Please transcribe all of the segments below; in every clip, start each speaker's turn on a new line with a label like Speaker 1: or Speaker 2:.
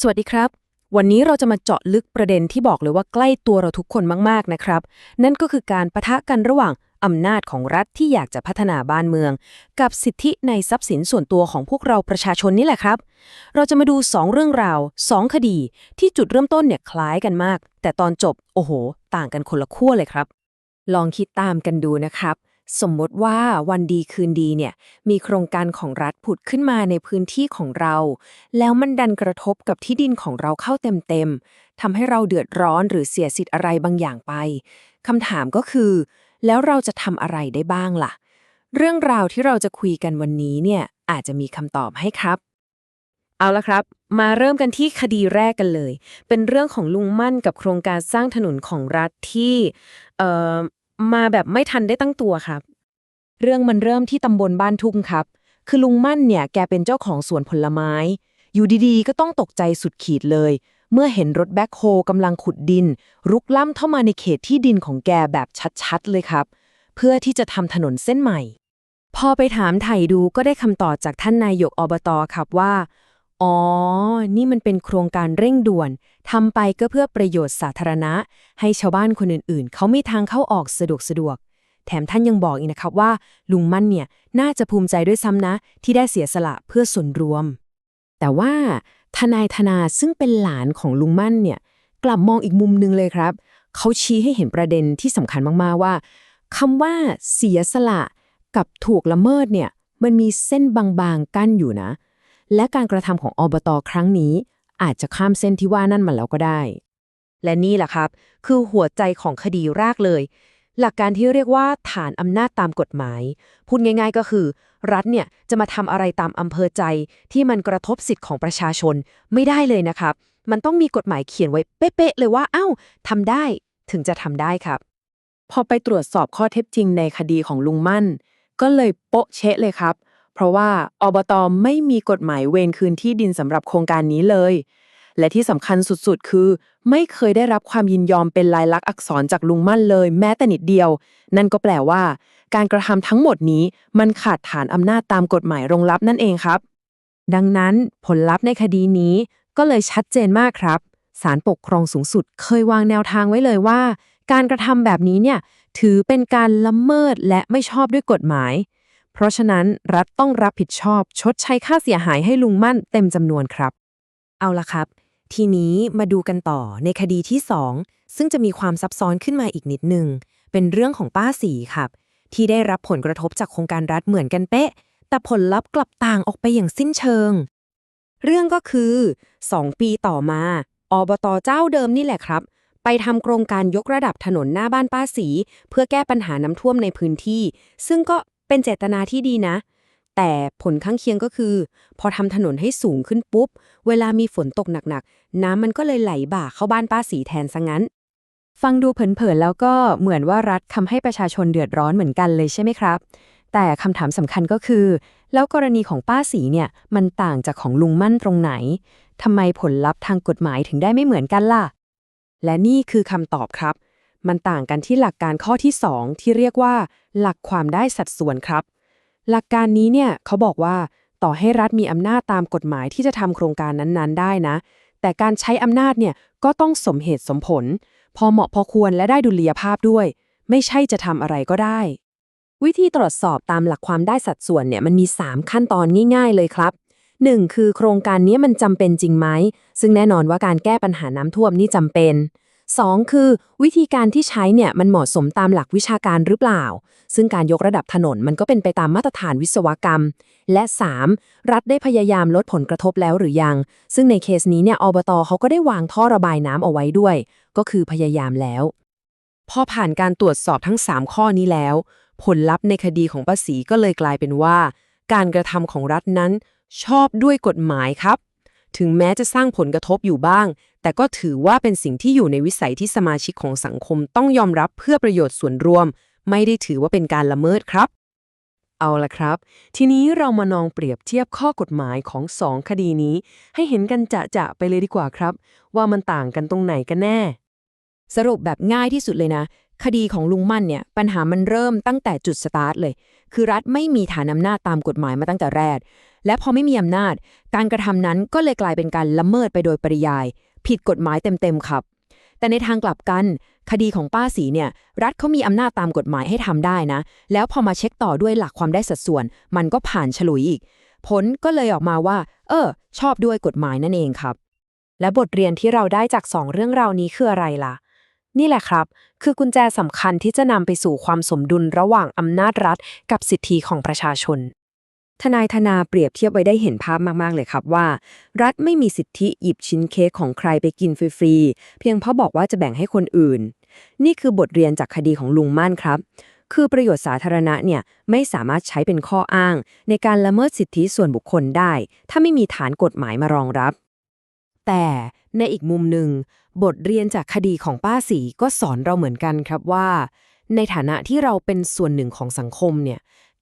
Speaker 1: สวัสดีครับ วันนี้เราจะมาเจาะลึกประเด็นที่บอกเลยว่าใกล้ตัวเราทุกคนมากๆนะครับ นั่นก็คือการประทะกันระหว่างอำนาจของรัฐที่อยากจะพัฒนาบ้านเมือง กับสิทธิในทรัพย์สินส่วนตัวของพวกเราประชาชนนี่แหละครับ เราจะมาดู 2 เรื่องราว 2 คดี ที่จุดเริ่มต้นเนี่ยคล้ายกันมาก แต่ตอนจบโอ้โห ต่างกันคนละขั้วเลยครับ ลองคิดตามกันดูนะครับ สมมติว่าวันดีคืนดีเนี่ยมีโครงการของรัฐผุดขึ้นมาในพื้นที่ของเรา แล้วมันดันกระทบกับที่ดินของเราเข้าเต็มๆทำให้เราเดือดร้อนหรือเสียสิทธิ์อะไรบางอย่างไปคำถามก็คือ แล้วเราจะทำอะไรได้บ้างล่ะ เรื่องราวที่เราจะคุยกันวันนี้เนี่ยอาจจะมีคำตอบให้ครับ เอาละครับ มาเริ่มกันที่คดีแรกกันเลย เป็นเรื่องของลุงมั่นกับโครงการสร้างถนนของรัฐที่เอ่อมาแบบไม่ทันได้ตั้งตัวครับ เรื่องมันเริ่มที่ตำบลบ้านทุ่งครับ คือลุงมั่นเนี่ยแกเป็นเจ้าของสวนผลไม้ อยู่ดีๆ ก็ต้องตกใจสุดขีดเลย เมื่อเห็นรถแบ็คโฮกำลังขุดดิน รุกล้ำเข้ามาในเขตที่ดินของแกแบบชัดๆ เลยครับ เพื่อที่จะทำถนนเส้นใหม่ พอไปถามไถ่ดูก็ได้คำตอบจากท่านนายกอบตครับว่า อ๋อ นี่มันเป็นโครงการเร่งด่วนทำไปก็เพื่อประโยชน์สาธารณะ ให้ชาวบ้านคนอื่นๆ เขามีทางเข้าออกสะดวกสะดวก แถมท่านยังบอกอีกนะครับว่า ลุงมั่นเนี่ยน่าจะภูมิใจด้วยซ้ำนะ ที่ได้เสียสละเพื่อส่วนรวม แต่ว่าทนายธนาซึ่งเป็นหลานของลุงมั่นเนี่ยกลับมองอีกมุมหนึงเลยครับ เขาชี้ให้เห็นประเด็นที่สำคัญมากๆว่าคำว่าเสียสละกับถูกละเมิดเนี่ยมันมีเส้นบางๆกั้นอยู่นะ และการกระทำของอบตครั้งนี้ อาจจะข้ามเส้นที่ว่านั่นมาแล้วก็ได้ และนี่แหละครับ คือหัวใจของคดีแรกเลย หลักการที่เรียกว่าฐานอำนาจตามกฎหมาย พูดง่ายๆก็คือ รัฐเนี่ยจะมาทำอะไรตามอำเภอใจ ที่มันกระทบสิทธิ์ของประชาชนไม่ได้เลยนะครับ มันต้องมีกฎหมายเขียนไว้เป๊ะๆเลยว่าเอ้าทำได้ถึงจะทำได้ครับ
Speaker 2: พอไปตรวจสอบข้อเท็จจริงในคดีของลุงมั่น ก็เลยโป๊ะเชะเลยครับ เพราะว่าอบตไม่มีกฎหมายเวรคืนที่ดินสำหรับโครงการนี้เลย และที่สำคัญสุดๆ คือ ไม่เคยได้รับความยินยอมเป็นลายลักษณ์อักษรจากลุงมั่นเลย แม้แต่นิดเดียว นั่นก็แปลว่า การกระทำทั้งหมดนี้มันขาดฐานอำนาจตามกฎหมายรองรับนั่นเองครับ
Speaker 1: ดังนั้นผลลัพธ์ในคดีนี้ก็เลยชัดเจนมากครับศาลปกครองสูงสุดเคยวางแนวทางไว้เลยว่า การกระทำแบบนี้เนี่ยถือเป็นการละเมิดและไม่ชอบด้วยกฎหมาย เพราะฉะนั้นรัฐต้องรับผิดชอบชดใช้ค่าเสียหายให้ลุงมั่นเต็มจำนวนครับ เอาละครับ ทีนี้มาดูกันต่อในคดีที่ 2 ซึ่งจะมีความซับซ้อนขึ้นมาอีกนิดนึง เป็นเรื่องของป้าสีครับ ที่ได้รับผลกระทบจากโครงการรัฐเหมือนกันเป๊ะ แต่ผลลัพธ์กลับต่างออกไปอย่างสิ้นเชิง เรื่องก็คือ 2 ปีต่อมาอบตเจ้าเดิมนี่แหละครับ ไปทำโครงการยกระดับถนนหน้าบ้านป้าสี เพื่อแก้ปัญหาน้ำท่วมในพื้นที่ ซึ่งก็เป็นเจตนาที่ดีนะ แต่ผลข้างเคียงก็คือ พอทำถนนให้สูงขึ้นปุ๊บ เวลามีฝนตกหนักๆ น้ำมันก็เลยไหลบ่าเข้าบ้านป้าสีแทนซะงั้น ฟังดูเผินๆ แล้วก็เหมือนว่ารัฐทำให้ประชาชนเดือดร้อนเหมือนกันเลยใช่ไหมครับ แต่คำถามสำคัญก็คือ แล้วกรณีของป้าสีเนี่ย มันต่างจากของลุงมั่นตรงไหนทำไมผลลัพธ์ทางกฎหมายถึงได้ไม่เหมือนกันล่ะ และนี่คือคำตอบครับ มันต่างกันที่หลักการข้อที่ 2 ที่เรียกว่า หลักความได้สัดส่วนครับ หลักการนี้เนี่ยเขาบอกว่าต่อให้รัฐมีอำนาจตามกฎหมายที่จะทำโครงการนั้นๆ ได้นะ แต่การใช้อำนาจเนี่ยก็ต้องสมเหตุสมผล พอเหมาะพอควรและได้ดุลยภาพด้วย ไม่ใช่จะทำอะไรก็ได้ วิธีตรวจสอบตามหลักความได้สัดส่วนเนี่ยมันมี 3 ขั้นตอนง่าย ๆ เลยครับ 1. คือโครงการนี้มันจำเป็นจริงไหมซึ่งแน่นอนว่าการแก้ปัญหาน้ำท่วมนี่จำเป็น 2. คือ วิธีการที่ใช้เนี่ยมันเหมาะสมตามหลักวิชาการหรือเปล่า ซึ่งการยกระดับถนนมันก็เป็นไปตามมาตรฐานวิศวกรรม และ 3. รัฐได้พยายามลดผลกระทบแล้วหรือยัง ซึ่งในเคสนี้เนี่ยอบตเขาก็ได้วางท่อระบายน้ำเอาไว้ด้วย ก็คือพยายามแล้ว พอผ่านการตรวจสอบทั้ง 3 ข้อนี้แล้ว ผลลัพธ์ในคดีของป้าศรีก็เลยกลายเป็นว่า การกระทำของรัฐนั้นชอบด้วยกฎหมายครับ ถึงแม้จะสร้างผลกระทบอยู่บ้าง แต่ก็ถือว่าเป็นสิ่งที่อยู่ในวิสัยที่สมาชิกของสังคมต้องยอมรับเพื่อประโยชน์ส่วนรวม ไม่ได้ถือว่าเป็นการละเมิดครับ เอาละครับ ทีนี้เรามานองเปรียบเทียบข้อกฎหมายของสองคดีนี้ ให้เห็นกันจะๆไปเลยดีกว่าครับ ว่ามันต่างกันตรงไหนกันแน่ สรุปแบบง่ายที่สุดเลยนะ คดีของลุงมั่นเนี่ยปัญหามันเริ่มตั้งแต่จุดสตาร์ทเลย คือรัฐไม่มีฐานอำนาจตามกฎหมายมาตั้งแต่แรก และพอไม่มีอำนาจ การกระทำนั้นก็เลยกลายเป็นการละเมิดไปโดยปริยาย ผิดกฎหมายเต็มๆครับ แต่ในทางกลับกัน คดีของป้าสีเนี่ย รัฐเขามีอำนาจตามกฎหมายให้ทำได้นะ แล้วพอมาเช็คต่อด้วยหลักความได้สัดส่วน มันก็ผ่านฉลุยอีก ผลก็เลยออกมาว่า เออ ชอบด้วยกฎหมายนั่นเองครับ
Speaker 3: และบทเรียนที่เราได้จากสองเรื่องราวนี้คืออะไรล่ะ นี่แหละครับ คือกุญแจสำคัญที่จะนำไปสู่ความสมดุลระหว่างอำนาจรัฐ กับสิทธิของประชาชน
Speaker 1: ทนายธนาเปรียบเทียบไว้ได้เห็นภาพมากๆเลยครับว่า รัฐไม่มีสิทธิหยิบชิ้นเค้กของใครไปกินฟรีๆ เพียงเพราะบอกว่าจะแบ่งให้คนอื่น นี่คือบทเรียนจากคดีของลุงมั่นครับ คือประโยชน์สาธารณะเนี่ยไม่สามารถใช้เป็นข้ออ้าง ในการละเมิดสิทธิส่วนบุคคลได้ ถ้าไม่มีฐานกฎหมายมารองรับ แต่ในอีกมุมหนึ่ง บทเรียนจากคดีของป้าสีก็สอนเราเหมือนกันครับว่า ในฐานะที่เราเป็นส่วนหนึ่งของสังคมเนี่ย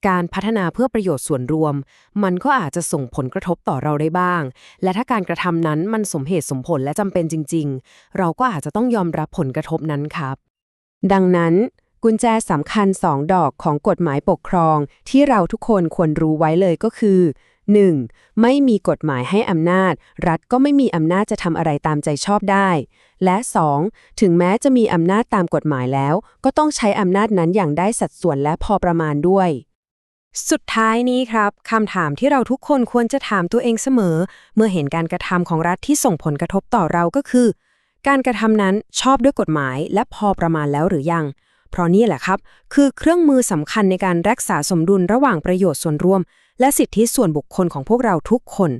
Speaker 1: การพัฒนาเพื่อประโยชน์ส่วนรวม มันก็อาจจะส่งผลกระทบต่อเราได้บ้าง และถ้าการกระทำนั้นมันสมเหตุสมผลและจำเป็นจริง ๆ เราก็อาจจะต้องยอมรับผลกระทบนั้นครับ ดังนั้น กุญแจสำคัญ2ดอกของกฎหมายปกครอง ที่เราทุกคนควรรู้ไว้เลยก็คือ 1. ไม่มีกฎหมายให้อำนาจ รัฐก็ไม่มีอำนาจจะทำอะไรตามใจชอบได้ และ 2. ถึงแม้จะมีอำนาจตามกฎหมายแล้ว ก็ต้องใช้อำนาจนั้นอย่างได้สัดส่วนและพอประมาณด้วย สุดท้ายนี้ครับคำถามที่เราทุกคนควรจะถามตัวเองเสมอ เมื่อเห็นการกระทำของรัฐที่ส่งผลกระทบต่อเราก็คือ การกระทำนั้นชอบด้วยกฎหมายและพอประมาณแล้วหรือยังเพราะนี่แหละครับ คือเครื่องมือสำคัญในการรักษาสมดุลระหว่างประโยชน์ส่วนรวม และสิทธิส่วนบุคคลของพวกเราทุกคน